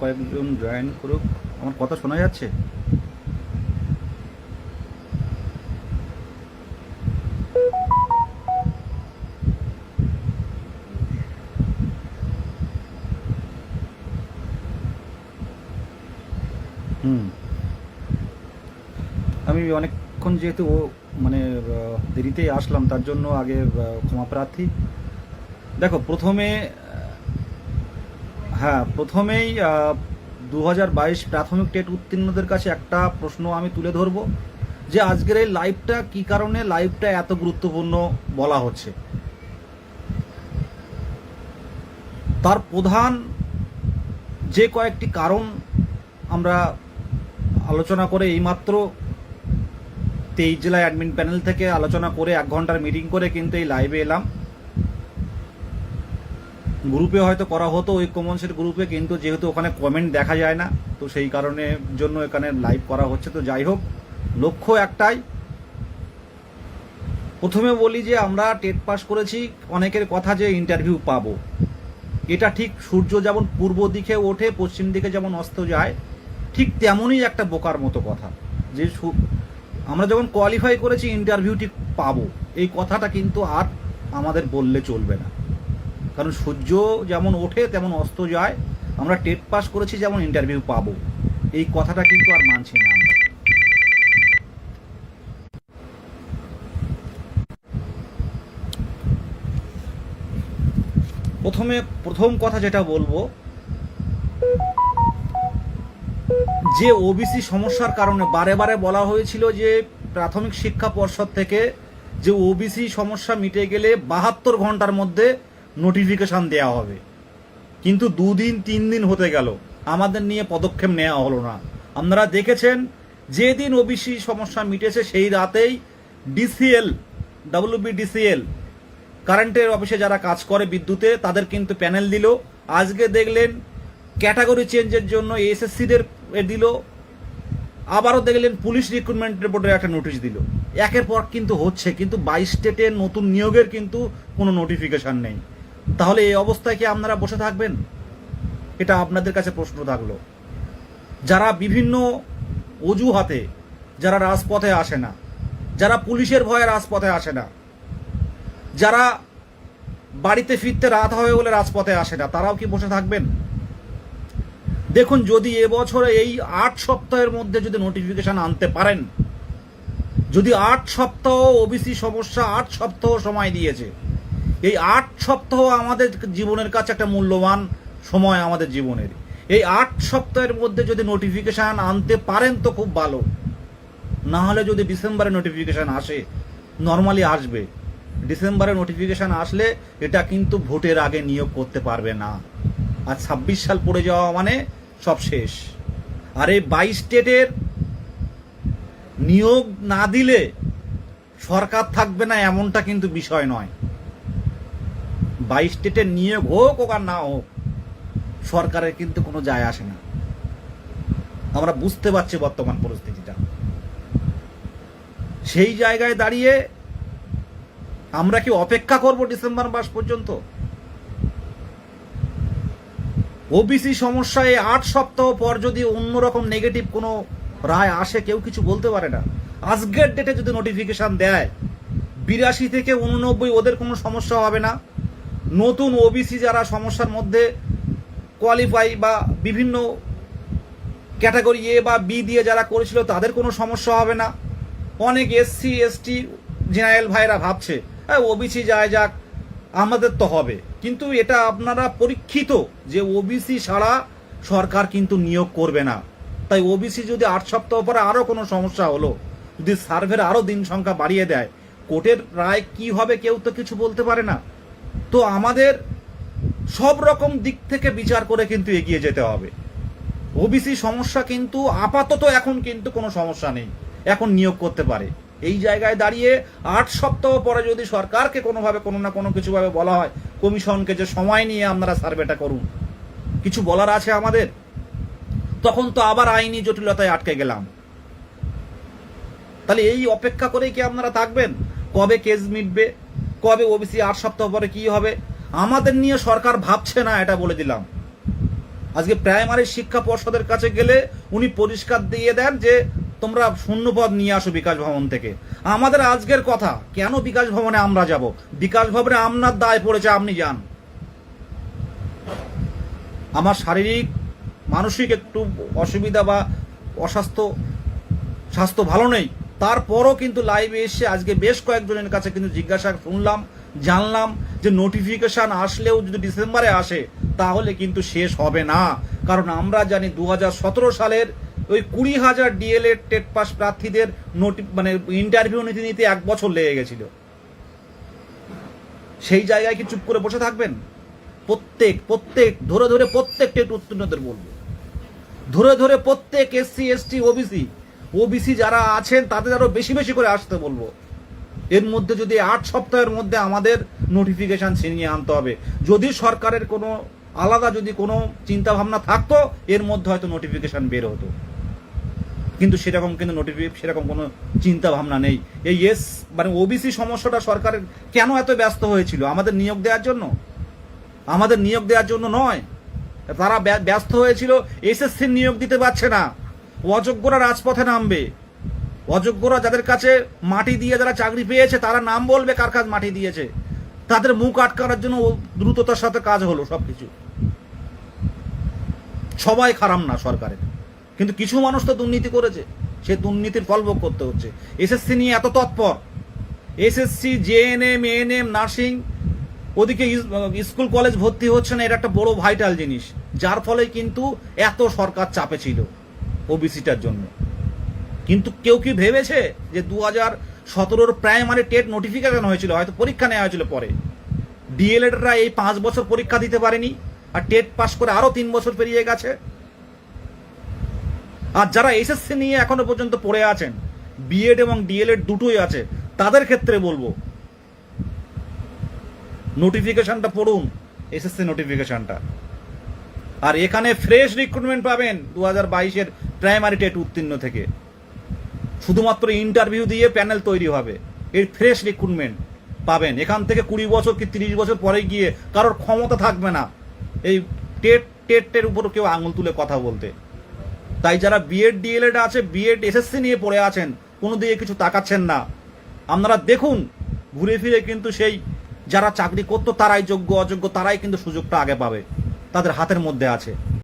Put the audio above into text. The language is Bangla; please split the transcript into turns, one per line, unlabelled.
কয়েকজন জয়েন করুক। আমার কথা শোনা যাচ্ছে? হুম। আমি অনেকক্ষণ যেহেতু ও মানে দেরিতেই আসলাম, তার জন্য আগে ক্ষমা প্রার্থী। দেখো, প্রথমে হ্যাঁ প্রথমেই দু হাজার বাইশ প্রাথমিক টেট উত্তীর্ণদের কাছে একটা প্রশ্ন আমি তুলে ধরবো যে আজকের এই লাইভটা কি কারণে লাইভটা এত গুরুত্বপূর্ণ বলা হচ্ছে? তার প্রধান যে কয়েকটি কারণ আমরা আলোচনা করে এইমাত্র তেইশ জেলা অ্যাডমিন প্যানেল থেকে আলোচনা করে এক ঘণ্টার মিটিং করে কিন্তু এই লাইভে এলাম। গ্রুপে হয়তো করা হতো ওই কমনসের গ্রুপে, কিন্তু যেহেতু ওখানে কমেন্ট দেখা যায় না, তো সেই কারণে জন্য এখানে লাইভ করা হচ্ছে। তো যাই হোক, লক্ষ্য একটাই। প্রথমে বলি যে আমরা টেট পাস করেছি, অনেকের কথা যে ইন্টারভিউ পাবো। এটা ঠিক সূর্য যেমন পূর্ব দিকে ওঠে, পশ্চিম দিকে যেমন অস্ত যায়, ঠিক তেমনই একটা বোকার মতো কথা। যে আমরা যখন কোয়ালিফাই করেছি ইন্টারভিউ ঠিক পাবো। এই কথাটা কিন্তু আর আমাদের বললে চলবে না। কারণ সূর্য যেমন ওঠে, তেমন অস্ত যায়। আমরা টেট পাস করেছি, যেমন ইন্টারভিউ পাবো। এই কথাটা কিন্তু আর মানছি না প্রথমে, প্রথম কথা যেটা বলব, যে ওবিসি সমস্যার কারণে বারে বারে বলা হয়েছিল যে প্রাথমিক শিক্ষা পর্ষদ থেকে যে ওবিসি সমস্যা মিটে গেলে বাহাত্তর ঘণ্টার মধ্যে নোটিফিকেশন দেওয়া হবে। কিন্তু দুদিন তিন দিন হতে গেল। আমাদের নিয়ে পদক্ষেপ নেওয়া হলো না। আপনারা দেখেছেন, যেদিন ওবিসি সমস্যা মিটেছে, সেই রাতেই ডিসিএল ডাব্লিউবি ডিসিএল কারেন্টের অফিসে যারা কাজ করে বিদ্যুতে, তাদের কিন্তু প্যানেল দিল। আজকে দেখলেন ক্যাটাগরি চেঞ্জের জন্য এসএসসিদের দিল। আবারও দেখলেন পুলিশ রিক্রুটমেন্টের বোর্ডের একটা নোটিশ দিল। একের পর কিন্তু হচ্ছে, কিন্তু বাইশ স্টেটের নতুন নিয়োগের কিন্তু কোনো নোটিফিকেশান নেই। তাহলে এই অবস্থায় কি আপনারা বসে থাকবেন? এটা আপনাদের কাছে প্রশ্ন থাকল। যারা বিভিন্ন অজুহাতে, যারা রাজপথে আসে না, যারা পুলিশের ভয়ে রাজপথে আসে না, যারা বাড়িতে ফিরতে রাত হবে বলে রাজপথে আসে না, তারাও কি বসে থাকবেন? দেখুন, যদি এবছরে এই আট সপ্তাহের মধ্যে যদি নোটিফিকেশন আনতে পারেন, যদি আট সপ্তাহ ওবিসি সমস্যা আট সপ্তাহ সময় দিয়েছে এই আট সপ্তাহ আমাদের জীবনের কাছে একটা মূল্যবান সময় আমাদের জীবনের। এই আট সপ্তাহের মধ্যে যদি নোটিফিকেশান আনতে পারেন তো খুব ভালো। না হলে যদি ডিসেম্বরে নোটিফিকেশান আসে নর্মালি আসবে। ডিসেম্বরে নোটিফিকেশান আসলে এটা কিন্তু ভোটের আগে নিয়োগ করতে পারবে না। আর ছাব্বিশ সাল পড়ে যাওয়া মানে সব শেষ। আর এই বাইশ স্টেটের নিয়োগ না দিলে সরকার থাকবে না এমনটা কিন্তু বিষয় নয়। বাইশ স্টেটের নিয়োগ হোক হোক আর না হোক, সরকারের কিন্তু কোনো যায় আসে না। আমরা বুঝতে পারছি বর্তমান পরিস্থিতিটা। সেই জায়গায় দাঁড়িয়ে আমরা কি অপেক্ষা করব ডিসেম্বর মাস পর্যন্ত? ওবিসি সমস্যায় আট সপ্তাহ পর যদি অন্যরকম নেগেটিভ কোনো রায় আসে, কেউ কিছু বলতে পারে না। আজকের ডেটে যদি নোটিফিকেশন দেয়, বিরাশি থেকে উননব্বই ওদের কোনো সমস্যা হবে না। নতুন ওবিসি যারা সমস্যার মধ্যে কোয়ালিফাই বা বিভিন্ন ক্যাটাগরি এ বা বি দিয়ে যারা করেছিল, তাদের কোনো সমস্যা হবে না। অনেক এসসি এসটি জেনারেল ভাইরা ভাবছে হ্যাঁ ওবিসি যায় যাক, আমাদের তো হবে। কিন্তু এটা আপনারা পরীক্ষিত যে ওবিসি ছাড়া সরকার কিন্তু নিয়োগ করবে না। তাই ওবিসি যদি আট সপ্তাহ পরে আরও কোনো সমস্যা হলো, যদি সার্ভের আরও দিন সংখ্যা বাড়িয়ে দেয়, কোর্টের রায় কি হবে কেউ তো কিছু বলতে পারে না। তো আমাদের সব রকম দিক থেকে বিচার করে কিন্তু এগিয়ে যেতে হবে। ওবিসি সমস্যা কিন্তু আপাতত এখন কিন্তু কোনো সমস্যা নেই। এখন নিয়োগ করতে পারে। এই জায়গায় দাঁড়িয়ে আট সপ্তাহ পরে যদি সরকারকে কোনোভাবে কোনো না কোনো কিছুভাবে বলা হয়, কমিশনকে যে সময় নিয়ে আপনারা সার্ভেটা করুন, কিছু বলার আছে আমাদের? তখন তো আবার আইনি জটিলতায় আটকে গেলাম। তাহলে এই অপেক্ষা করেই কি আপনারা থাকবেন? কবে কেস মিটবে? কবে ওবিসি আট সপ্তাহ পরে কি হবে? আমাদের নিয়ে সরকার ভাবছে না, এটা বলে দিলাম। আজকে প্রাইমারি শিক্ষা পর্ষদের কাছে গেলে উনি পরিষ্কার দিয়ে দেন যে, তোমরা শূন্যপদ নিয়ে আসো বিকাশ ভবন থেকে। আমাদের আজকের কথা, কেন বিকাশ ভবনে আমরা যাব? বিকাশ ভবনে আপনার দায় পড়েছে, আপনি যান। আমার শারীরিক, মানসিক একটু অসুবিধা বা অস্বাস্থ্য, স্বাস্থ্য ভালো নেই। তারপরও কিন্তু লাইভে এসে আজকে বেশ কয়েকজনের কাছে কিন্তু জিজ্ঞাসা শুনলাম, জানলাম যে নোটিফিকেশন আসলেও যদি ডিসেম্বরে আসে, তাহলে কিন্তু শেষ হবে না। কারণ আমরা জানি দু হাজার সতেরো সালের ওই কুড়ি হাজার ডিএলএড টেট পাস প্রার্থীদের নোটি মানে ইন্টারভিউ নিতে নিতে এক বছর লেগে গেছিল। সেই জায়গায় কি চুপ করে বসে থাকবেন? প্রত্যেক প্রত্যেক, ধরে ধরে প্রত্যেক টেট উত্তীর্ণদের বলব। ধরে ধরে প্রত্যেক এসসি এসটি ওবিসি ওবিসি যারা আছেন, তাদের আরও বেশি বেশি করে আসতে বলব। এর মধ্যে যদি আট সপ্তাহের মধ্যে আমাদের নোটিফিকেশন ছিনিয়ে আনতে হবে। যদি সরকারের কোনো আলাদা যদি কোনো চিন্তা ভাবনা থাকতো, এর মধ্যে হয়তো নোটিফিকেশন বের হতো। কিন্তু সেরকম কিন্তু নোটিফিকেশন সেরকম কোনো চিন্তা ভাবনা নেই। এই এস মানে ওবিসি সমস্যাটা সরকারের কেন এত ব্যস্ত হয়েছিল? আমাদের নিয়োগ দেওয়ার জন্য? আমাদের নিয়োগ দেওয়ার জন্য নয়। তারা ব্য- ব্যস্ত হয়েছিল এসএসসির নিয়োগ দিতে পারছে না। অযোগ্যরা রাজপথে নামবে। অযোগ্যরা যাদের কাছে মাটি দিয়ে যারা চাকরি পেয়েছে, তারা নাম বলবে কার কাজ মাটি দিয়েছে। তাদের মুখ আটকানোর জন্য দ্রুততার সাথে কাজ হলো সবকিছু। সবাই খারাপ না সরকারের। কিন্তু কিছু মানুষ তো দুর্নীতি করেছে। সে দুর্নীতির ফল ভোগ করতে হচ্ছে। এসএসসি নিয়ে এত তৎপর। এসএসসি, জেএনএম, এএনএম, নার্সিং, ওদিকে স্কুল, কলেজ ভর্তি হচ্ছে না, এটা একটা বড় ভাইটাল জিনিস। যার ফলে কিন্তু এত সরকার চাপে ছিল। ওবিসিটার জন্য। কিন্তু কেউ কি ভেবেছে যে দু হাজার সতেরোর প্রাইমারি টেট নোটিফিকেশন হয়েছিল, হয়তো পরীক্ষা নেওয়া হয়েছিল পরে? ডিএলএডরা এই পাঁচ বছর পরীক্ষা দিতে পারেনি, আর টেট পাস করে আরও তিন বছর পেরিয়ে গেছে? আর যারা এসএসসি নিয়ে এখনও পর্যন্ত পড়ে আছেন বিএড এবং ডিএলএড দুটোই আছে, তাদের ক্ষেত্রে বলব নোটিফিকেশনটা পড়ুন এসএসসি নোটিফিকেশনটা আর এখানে ফ্রেশ রিক্রুটমেন্ট পাবেন দু হাজার বাইশের প্রাইমারি টেট উত্তীর্ণ থেকে। শুধুমাত্র ইন্টারভিউ দিয়ে প্যানেল তৈরি হবে। এর ফ্রেশ রিক্রুটমেন্ট পাবেন। এখান থেকে কুড়ি বছর কি তিরিশ বছর পরে গিয়ে কারোর ক্ষমতা থাকবে না। এই টেট টেটের উপর কেউ আঙুল তুলে কথা বলতে। তাই যারা বিএড ডিএলএড আছে বিএড এসএসসি নিয়ে পড়ে আছেন, কোনো দিকে কিছু তাকাচ্ছেন না। আপনারা দেখুন, ঘুরে ফিরে কিন্তু সেই যারা চাকরি করতো, তারাই যোগ্য, অযোগ্য, তারাই কিন্তু সুযোগটা আগে পাবে। তাদের হাতের মধ্যে আছে।